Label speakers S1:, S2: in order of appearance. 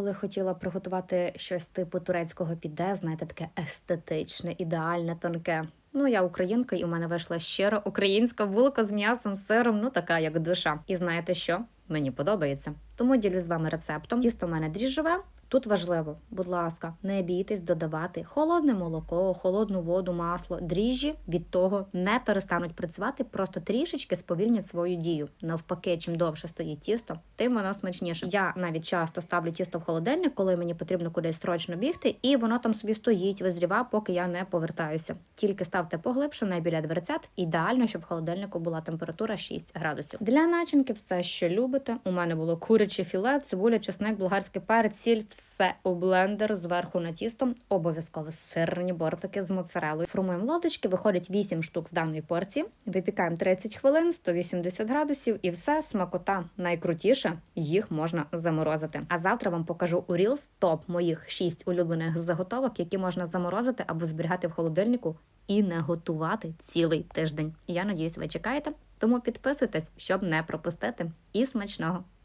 S1: коли хотіла приготувати щось типу турецького піде, знаєте, таке естетичне, ідеальне, тонке. Ну, я українка, і у мене вийшла щира українська булка з м'ясом, сиром, ну така як душа. І знаєте що? Мені подобається. Тому ділюсь з вами рецептом. Тісто в мене дріжджове. Тут важливо, будь ласка, не бійтесь додавати холодне молоко, холодну воду, масло, дріжджі від того не перестануть працювати, просто трішечки сповільнять свою дію. Навпаки, чим довше стоїть тісто, тим воно смачніше. Я навіть часто ставлю тісто в холодильник, коли мені потрібно кудись срочно бігти, і воно там собі стоїть, визріва, поки я не повертаюся. Тільки ставте поглибше, не біля дверцят. Ідеально, щоб в холодильнику була температура 6 градусів. Для начинки все, що любите. У мене було куряче філе, цибуля, чесник, болгарський перець, сіль, все у блендер зверху на тісто. Обов'язково сирні бортики з моцарелою. Формуємо лодочки, виходить 8 штук з даної порції. Випікаємо 30 хвилин, 180 градусів, і все смакота. Найкрутіше їх можна заморозити. А завтра вам покажу у Reels топ моїх 6 улюблених заготовок, які можна заморозити або зберігати в холодильнику і не готувати цілий тиждень. Я надіюсь, ви чекаєте. Тому підписуйтесь, щоб не пропустити. І смачного!